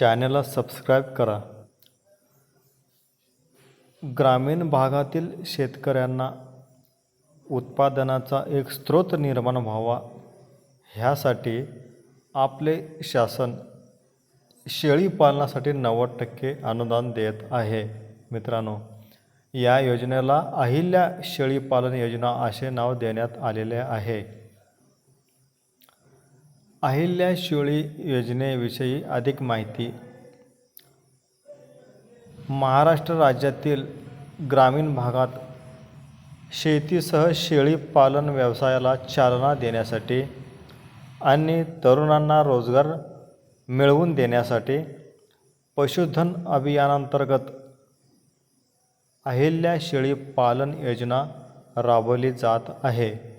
चॅनलला सबस्क्राईब करा. ग्रामीण भागातील शेतकऱ्यांना उत्पादनाचा एक स्रोत निर्माण व्हावा. ह्यासाठी आपले शासन शेळीपालनासाठी नव्वद टक्के अनुदान देत आहे. मित्रांनो या योजनेला अहिल्या शेळीपालन योजना असे नाव देण्यात आलेले आहे. अहिल्या शेळी योजनेविषयी अधिक माहिती. महाराष्ट्र राज्यातील ग्रामीण भागात शेतीसह शेळीपालन व्यवसायाला चालना देण्यासाठी आणि तरुणांना रोजगार मिळवून देण्यासाठी पशुधन अभियानांतर्गत अहिल्या शेळी पालन योजना राबवली जात आहे.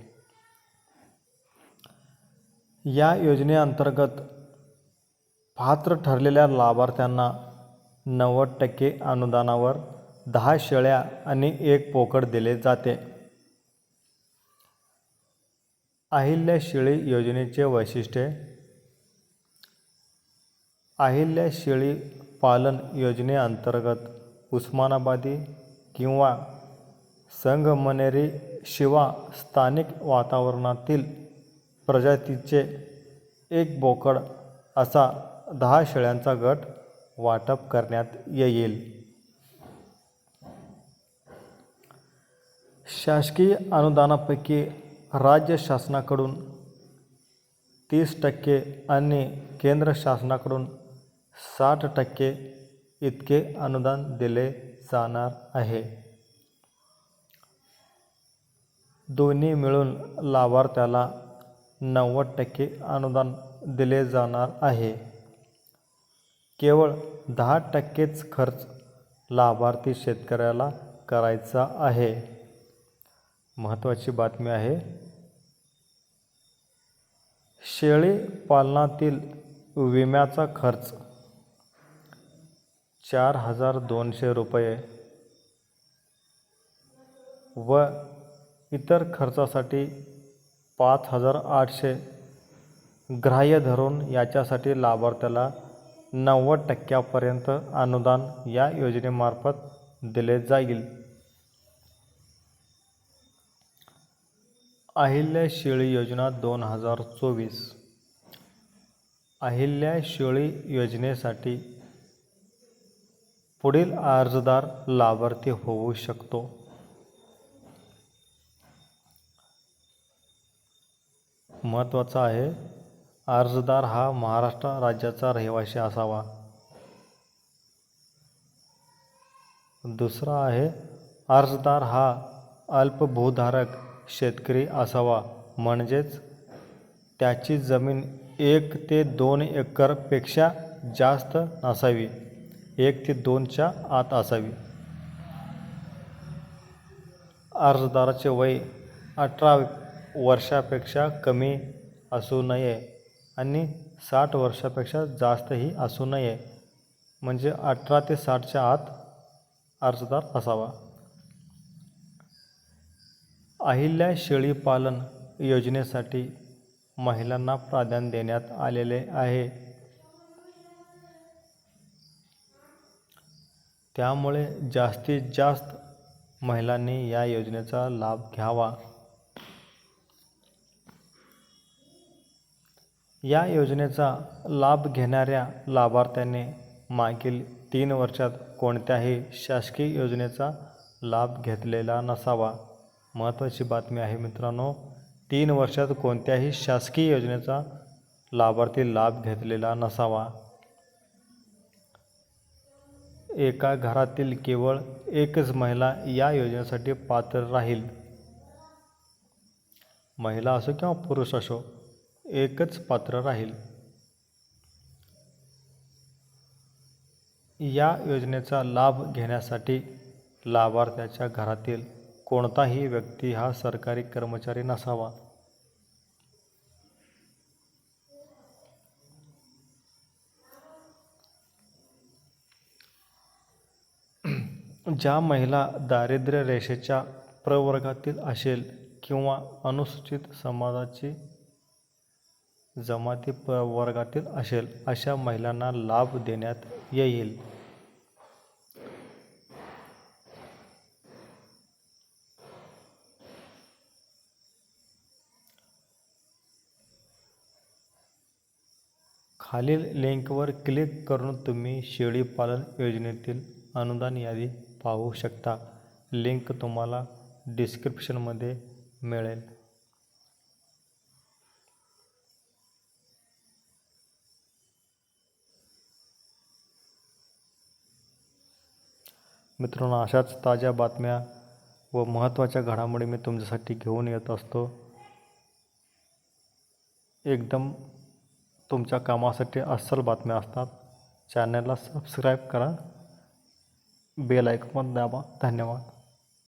या योजनेअंतर्गत पात्र ठरलेल्या लाभार्थ्यांना नव्वद टक्के अनुदानावर दहा शेळ्या आणि एक पोकड दिले जाते. अहिल्या शेळी योजनेचे वैशिष्ट्ये अहिल्या शेळी पालन योजनेअंतर्गत उस्मानाबादी किंवा संगमनेरी शिवा स्थानिक वातावरणातील प्रजातीचे एक बोकड असा दहा शेळ्यांचा गट वाटप करण्यात येईल. शासकीय अनुदानापैकी राज्य शासनाकडून तीस टक्के आणि केंद्र शासनाकडून साठ टक्के इतके अनुदान दिले जाणार आहे. दोन्ही मिळून लाभार्थ्याला नव्वद टक्के अनुदान दिले जाणार आहे. केवळ दहा टक्केच खर्च लाभार्थी शेतकऱ्याला करायचा आहे. महत्त्वाची बातमी आहे शेळी पालनातील विम्याचा खर्च चार हजार दोनशे रुपये व इतर खर्चासाठी पाच हजार आठशे ग्राह्य धरून याच्यासाठी लाभार्थ्याला नव्वद टक्क्यापर्यंत अनुदान या योजनेमार्फत दिले जाईल. अहिल्या शेळी योजना दोन हजार चोवीस. अहिल्या शेळी योजनेसाठी पुढील अर्जदार लाभार्थी होऊ शकतो. महत्त्वाचा आहे. अर्जदार हा महाराष्ट्र राज्याचा रहिवासी असावा. दुसरा आहे अर्जदार हा अल्पभूधारक शेतकरी असावा. म्हणजेच त्याची जमीन एक ते दोन एकरपेक्षा जास्त नसावी. एक ते दोनच्या आत असावी. अर्जदाराचे वय अठरा वर्षापेक्षा कमी असू नये आणि साठ वर्षापेक्षा जास्तही असू नये. म्हणजे अठरा ते साठच्या आत अर्जदार असावा. अहिल्या शेळी पालन योजनेसाठी महिलांना प्राधान्य देण्यात आलेले आहे. त्यामुळे जास्तीत जास्त महिलांनी या योजनेचा लाभ घ्यावा. या योजनेचा लाभ घेणाऱ्या लाभार्थ्याने मागील तीन वर्षात कोणत्याही शासकीय योजनेचा लाभ घेतलेला नसावा. महत्त्वाची बातमी आहे मित्रांनो तीन वर्षात कोणत्याही शासकीय योजनेचा लाभार्थी लाभ घेतलेला नसावा. एका घरातील केवळ एकच महिला या योजनेसाठी पात्र राहील. महिला असो किंवा पुरुष असो एकच पात्र राहील. या योजनेचा लाभ घेण्यासाठी लाभार्थ्याच्या घरातील कोणताही व्यक्ती हा सरकारी कर्मचारी नसावा. ज्या महिला दारिद्र्य रेषेच्या प्रवर्गातील असेल किंवा अनुसूचित समाजाची जमाती प वर्गातील असेल अशा महिलांना लाभ देण्यात येईल. खालील लिंकवर क्लिक करून तुम्ही शेळीपालन योजनेतील अनुदान यादी पाहू शकता. लिंक तुम्हाला डिस्क्रिप्शनमध्ये मिळेल. मित्रांनो अशाच ताज्या बातम्या व महत्त्वाच्या घडामोडी मी तुमच्यासाठी घेऊन येत असतो. एकदम तुमच्या कामासाठी अस्सल बातम्या असतात. चॅनलला सबस्क्राईब करा. बेल ऐकून दाबा. धन्यवाद.